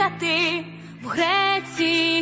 їхати в Грецію.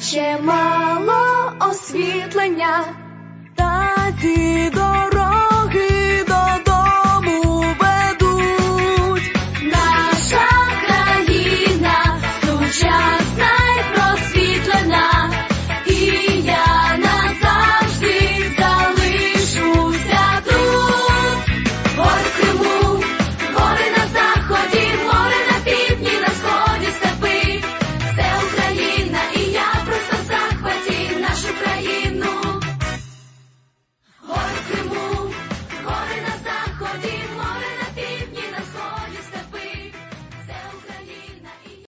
ще мало освітлення, та ти.